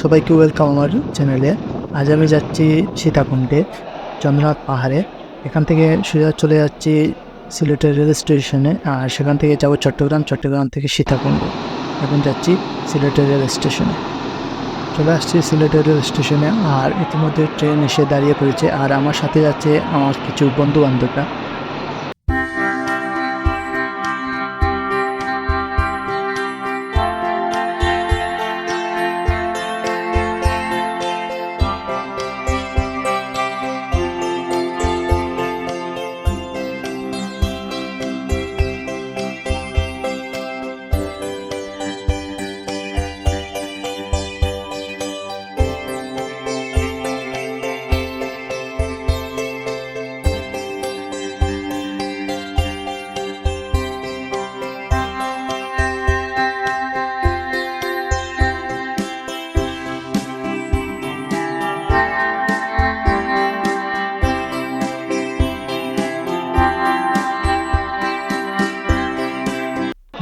সবাইকে ওয়েলকাম আমার চ্যানেলে আজ আমি যাচ্ছি সীতাকুণ্ডে, চন্দ্রনাথ পাহাড়ে। এখান থেকে সোজা চলে যাচ্ছি সিলেটের রেল স্টেশনে আর সেখান থেকে যাব চট্টগ্রাম চট্টগ্রাম থেকে সীতাকুণ্ড। এখন যাচ্ছি সিলেটের রেল স্টেশনে চলে আসছি সিলেটের রেল স্টেশনে আর ইতিমধ্যে ট্রেন এসে দাঁড়িয়ে পড়েছে। আর আমার সাথে যাচ্ছে আমার কিছু বন্ধু বান্ধবরা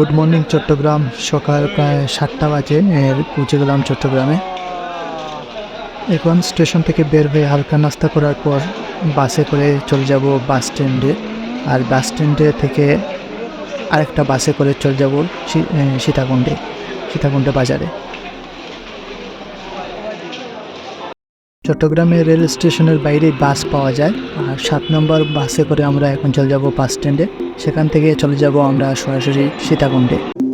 গুড মর্নিং চট্টগ্রাম সকাল প্রায় সাতটা বাজে, এর পৌঁছে গেলাম চট্টগ্রামে এখন স্টেশন থেকে বের হয়ে হালকা নাস্তা করার পর বাসে করে চলে যাব বাস স্ট্যান্ডে। আর বাস স্ট্যান্ডে থেকে আরেকটা বাসে করে চলে যাব সীতাকুণ্ডে সীতাকুণ্ডে বাজারে। চট্টগ্রামে রেল স্টেশনের বাইরে বাস পাওয়া যায়। আর সাত নম্বর বাসে করে আমরা এখন চলে যাব বাস স্ট্যান্ডে। সেখান থেকে চলে যাব আমরা সরাসরি সীতাকুণ্ডে।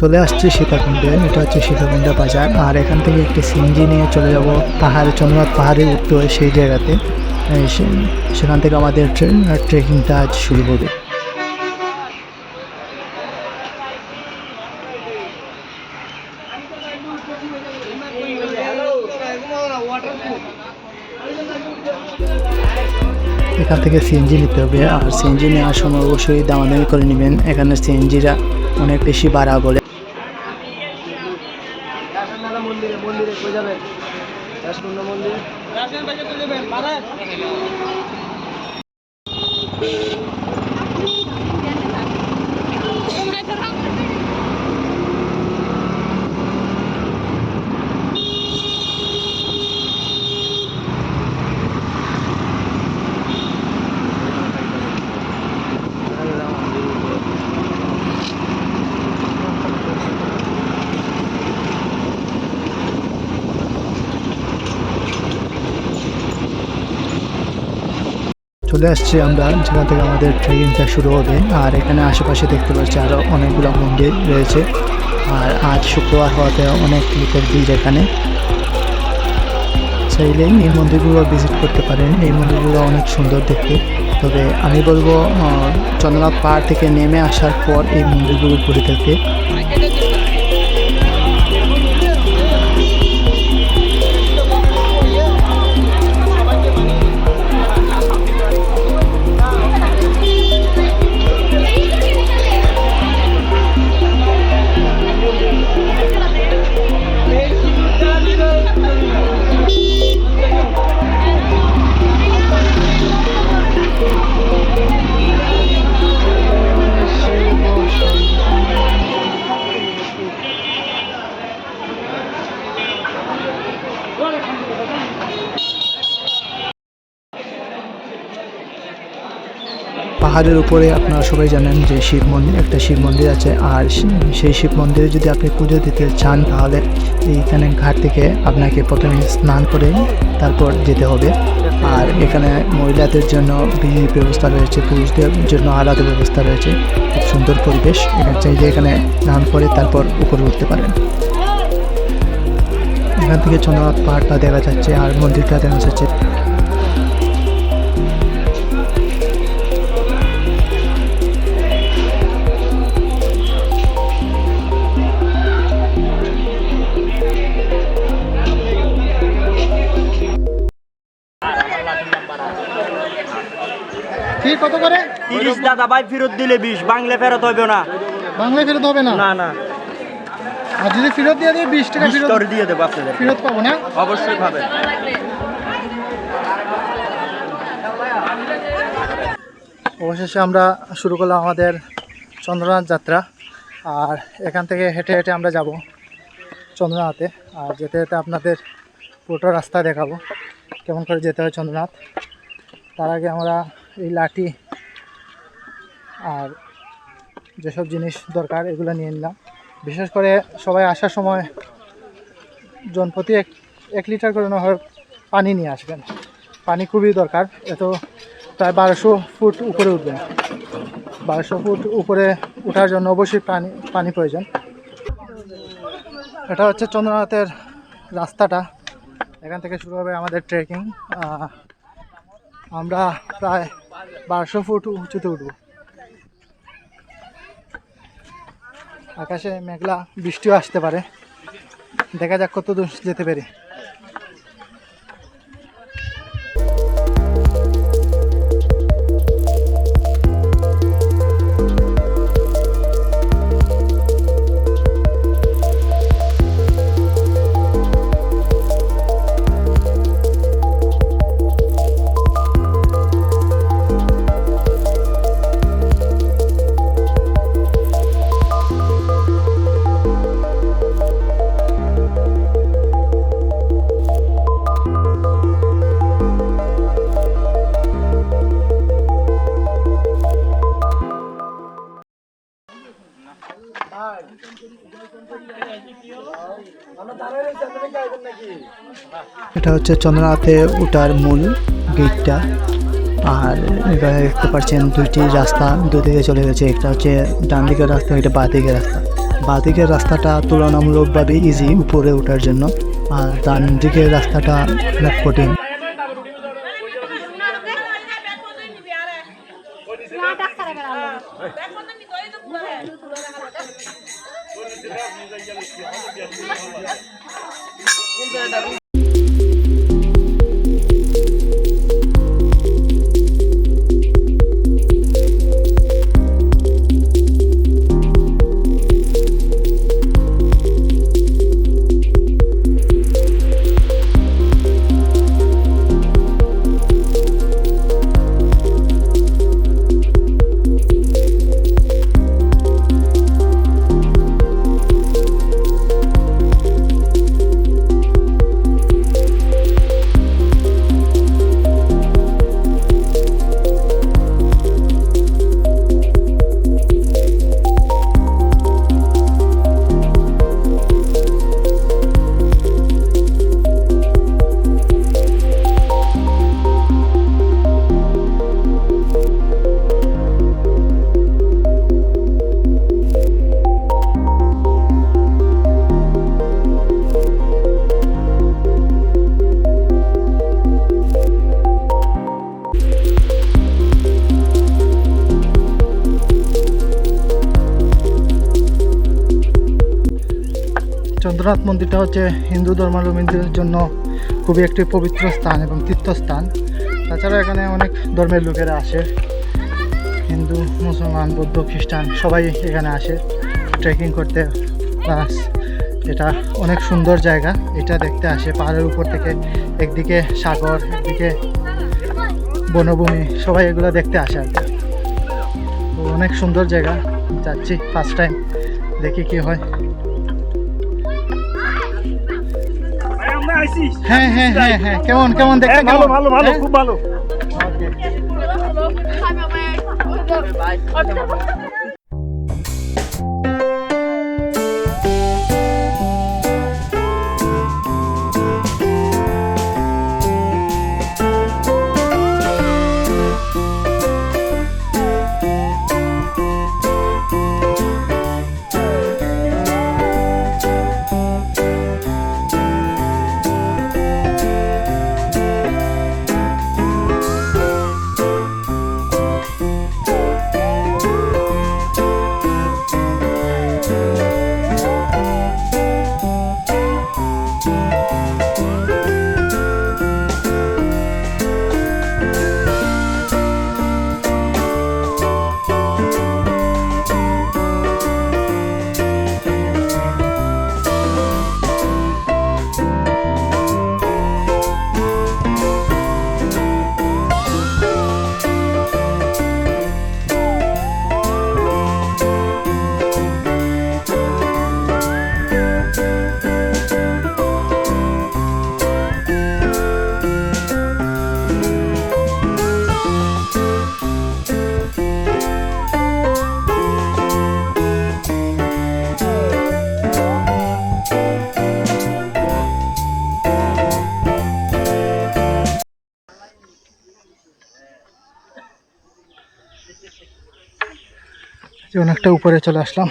চলে আসছি সীতাকুণ্ডে, এটা হচ্ছে সীতাকুণ্ড বাজার। আর এখান থেকে একটি সিএনজি নিয়ে চলে যাব পাহাড়ে, চন্দ্রনাথ পাহাড়ে উঠতে হয় সেই জায়গাতে। সেখান থেকে আমাদের ট্রেন ট্রেকিংটা আজ শুরু হবে। এখান থেকে সিএনজি নিতে হবে। আর সিএনজি নেওয়ার সময় অবশ্যই দামাদামি করে নেবেন। এখানে সিএনজিরা অনেক বেশি বাড়া বলে রাসনমেলা মন্দিরে মন্দিরে কই যাবেন রাসমুন্ড মন্দিরে রাসেন বাজে কই যাবেন পারে চলে আসছি আমরা, যেখান থেকে আমাদের ট্রেকিংটা শুরু হবে। আর এখানে আশেপাশে দেখতে পাচ্ছি আরও অনেকগুলো মন্দির রয়েছে। আর আজ শুক্রবার হওয়াতে অনেক লোকের ভিড় এখানে। চাইলে এই মন্দিরগুলো ভিজিট করতে পারেন। এই মন্দিরগুলো অনেক সুন্দর দেখতে। তবে আমি বলব চন্দ্রনাথ পাহাড় থেকে নেমে আসার পর এই মন্দিরগুলো ঘুরে দেখতে। পাহাড়ের উপরে আপনারা সবাই জানেন যে শিব মন্দির, একটা শিব মন্দির আছে। আর সেই শিব মন্দিরে যদি আপনি পুজো দিতে চান, তাহলে এইখানে ঘাট থেকে আপনাকে প্রথমে স্নান করে তারপর যেতে হবে। আর এখানে মহিলাদের জন্য বিয়ে ব্যবস্থা রয়েছে, পুরুষদের জন্য আলাদা ব্যবস্থা রয়েছে। খুব সুন্দর পরিবেশ। এখানে চাইলে এখানে স্নান করে তারপর উপরে উঠতে পারেন। এখান থেকে চন্দ্রনাথ পাহাড়টা দেখা যাচ্ছে, আর মন্দিরটা দেখা যাচ্ছে। দাদা ভাই ফেরত দিলে বিশ বাংলা ফেরত হবে না। বাংলায় ফেরত হবে না? না না। আর যদি ফেরত দিয়ে দিই বিশ টাকা ফেরত দিয়ে দেবো আপনাদের। ফেরত পাবো না? অবশ্যই পাবেন অবশেষে আমরা শুরু করলাম আমাদের চন্দ্রনাথ যাত্রা। আর এখান থেকে হেঁটে হেঁটে আমরা যাব চন্দ্রনাথে। আর যেতে যেতে আপনাদের পুরোটা রাস্তা দেখাবো। কেমন করে যেতে হয় চন্দ্রনাথ? তার আগে আমরা এই লাঠি আর যেসব জিনিস দরকার, এগুলো নিয়ে নিলাম। বিশেষ করে সবাই আসার সময় জনপ্রতি এক এক লিটার করে না হয় পানি নিয়ে আসবেন। পানি খুবই দরকার এত প্রায় বারোশো ফুট উপরে উঠবেন বারোশো ফুট উপরে ওঠার জন্য অবশ্যই পানি পানি প্রয়োজন। এটা হচ্ছে চন্দ্রনাথের রাস্তাটা। এখান থেকে শুরু হবে আমাদের ট্রেকিং আমরা প্রায় বারোশো ফুট উঁচুতে উঠব। আকাশে মেঘলা বৃষ্টিও আসতে পারে। দেখা যাক কত দূর যেতে পারি। হচ্ছে চন্দ্রনাথে ওটার মূল গেটটা। আর এখানে দেখতে পাচ্ছেন দুইটি রাস্তা দুদিকে চলে গেছে। একটা হচ্ছে ডান দিকের রাস্তা, একটা বা দিকের রাস্তা। বা দিকের রাস্তাটা তুলনামূলকভাবে ইজি উপরে ওঠার জন্য। আর ডান দিকের রাস্তাটা অনেক কঠিন। চন্দ্রনাথ মন্দিরটা হচ্ছে হিন্দু ধর্মাবলম্বীদের জন্য খুবই একটি পবিত্র স্থান এবং তীর্থস্থান। তাছাড়া এখানে অনেক ধর্মের লোকেরা আসে। হিন্দু, মুসলমান, বৌদ্ধ, খ্রিস্টান সবাই এখানে আসে। ট্রেকিং করতে। প্লাস এটা অনেক সুন্দর জায়গা। এটা দেখতে আসে পাহাড়ের উপর থেকে। একদিকে সাগর, একদিকে বনভূমি। সবাই এগুলো দেখতে আসে আর অনেক সুন্দর জায়গা। যাচ্ছি ফার্স্ট টাইম দেখি কি হয়। হ্যাঁ হ্যাঁ হ্যাঁ হ্যাঁ কেমন কেমন দেখতে ভালো ভালো ভালো হ্যাঁ? খুব ভালো। অনেকটা উপরে চলে আসলাম।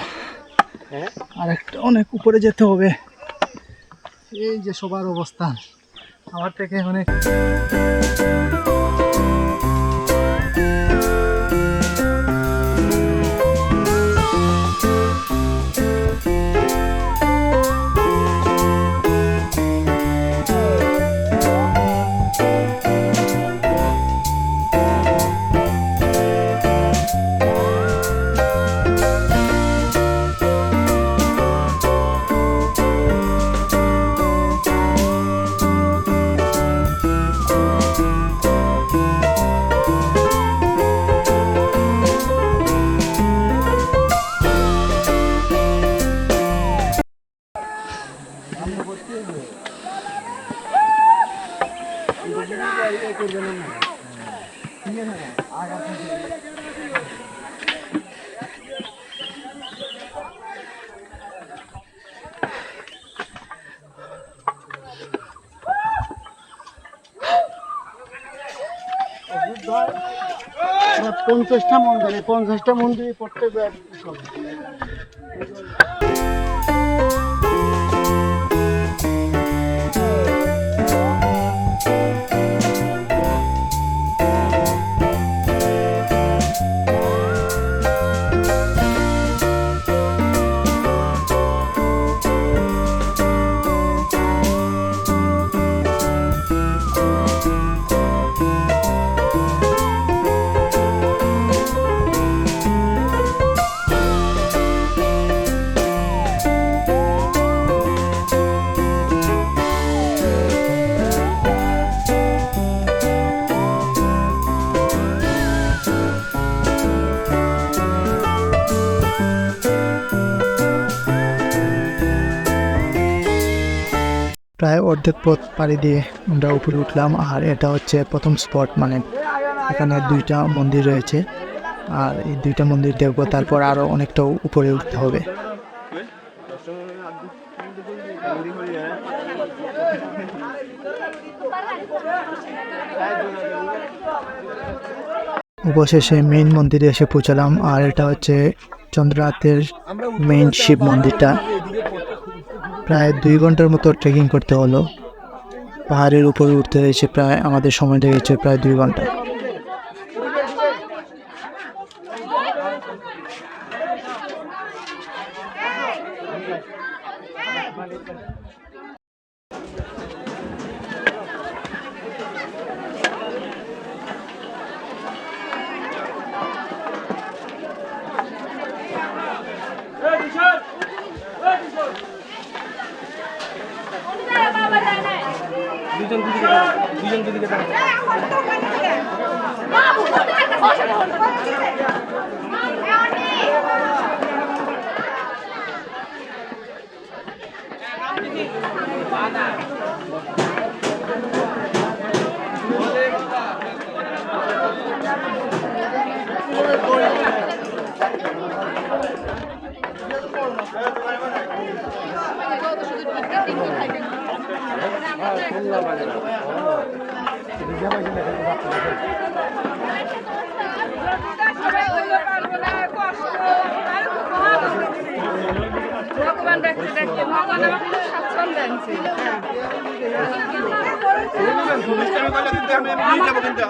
আর একটা অনেক উপরে যেতে হবে। এই যে সবার অবস্থান আমার থেকে অনেক মন্দিরে পঞ্চাশটা মন্দিরে পড়তে প্রায় অর্ধেক পথ পাড়ি দিয়ে আমরা উপরে উঠলাম, আর এটা হচ্ছে প্রথম স্পট মানে এখানে দুইটা মন্দির রয়েছে, আর এই দুইটা মন্দির দেখব, তারপর আরও অনেকটা উপরে উঠতে হবে। অবশেষে মেইন মন্দিরে এসে পৌঁছালাম, আর এটা হচ্ছে চন্দ্রনাথের মেইন শিব মন্দিরটা। প্রায় দুই ঘণ্টার মতো ট্রেকিং করতে হলো। পাহাড়ের উপরে উঠতে হয়েছে প্রায় আমাদের সময় লেগেছে প্রায় দুই ঘণ্টা। ভগবান দেখতে দেখতে ভগবান আমাকে স্বাচ্ছন্দ্য আনছে আমি কিন্তু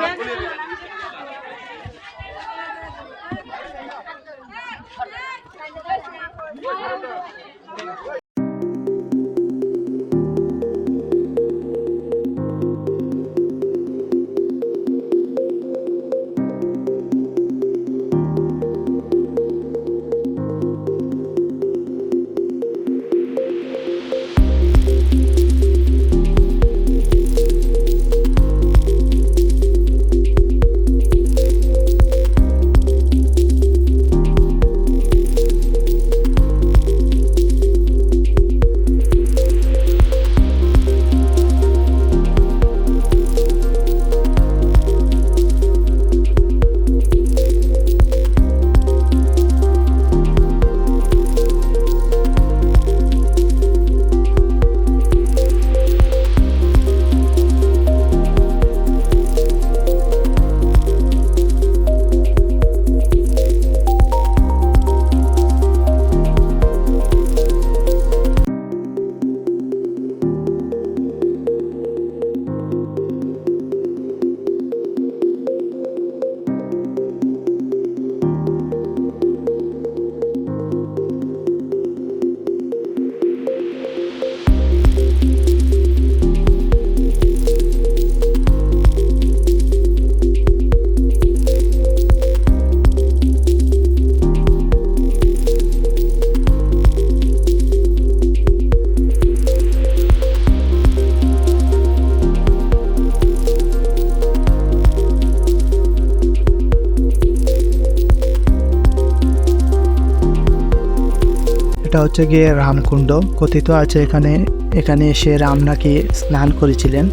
এটা হচ্ছে গিয়ে রামকুণ্ড। কথিত আছে এখানে এখানে এসে রাম নাকি স্নান করেছিলেন।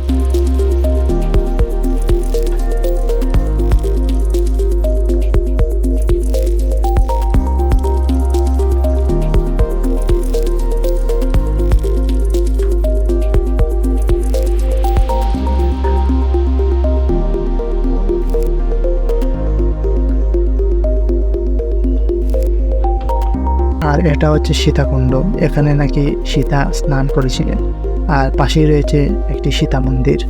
এটা হচ্ছে সীতাকুণ্ড। এখানে নাকি সীতা স্নান করেছিলেন। আর পাশেই রয়েছে একটি সীতা মন্দির।